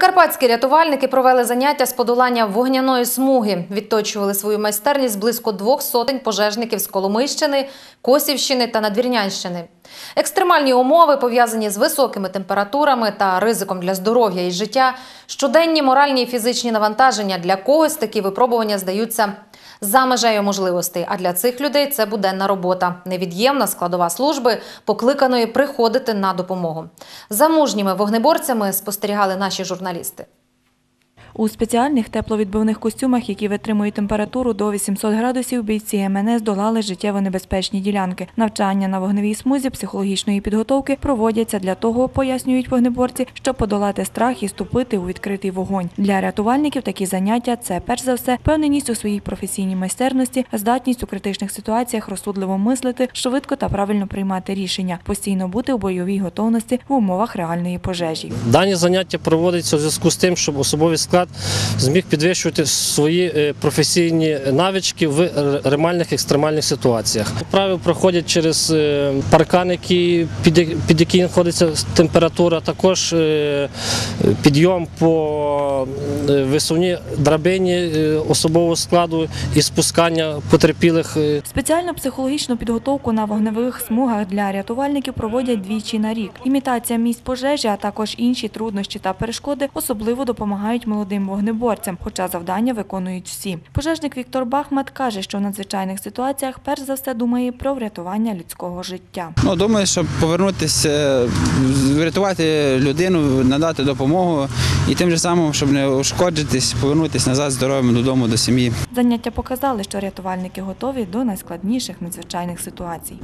Прикарпатські рятувальники провели заняття з подолання вогняної смуги. Відточували свою майстерність близько двох сотень пожежників з Коломийщини, Косівщини та Надвірнянщини. Екстремальні умови, пов'язані з високими температурами та ризиком для здоров'я і життя, щоденні моральні і фізичні навантаження для когось такі випробування здаються за межею можливостей. А для цих людей це буденна робота, невід'ємна складова служби, покликаної приходити на допомогу. За мужніми вогнеборцями спостерігали наші журналісти. У спеціальних тепловідбивних костюмах, які витримують температуру до 800 градусів, бійці МНС долали життєво небезпечні ділянки. Навчання на вогневій смузі психологічної підготовки проводяться для того, пояснюють вогнеборці, щоб подолати страх і ступити у відкритий вогонь. Для рятувальників такі заняття це перш за все певненість у своїй професійній майстерності, здатність у критичних ситуаціях розсудливо мислити, швидко та правильно приймати рішення, постійно бути у бойовій готовності в умовах реальної пожежі. Дані заняття проводяться у зв'язку з тим, щоб особовий склад зміг підвищувати свої е, професійні навички в ре- реальних екстремальних ситуаціях. Вправи проходять через е, паркан, який, під, який знаходиться температура, також е, підйом по висувній драбині особового складу і спускання потерпілих Спеціальну психологічну підготовку на вогневих смугах для рятувальників проводять двічі на рік. Імітація місць пожежі, а також інші труднощі та перешкоди особливо допомагають молодим вогнеборцям, хоча завдання виконують всі. Пожежник Віктор Бахмат каже, що в надзвичайних ситуаціях перш за все думає про врятування людського життя. Ну, думаю, щоб повернутися, врятувати людину, надати допомогу і тим же самим, щоб не ушкоджитись, повернутися назад здоровим додому до сім'ї. Заняття показали, що рятувальники готові до найскладніших надзвичайних ситуацій.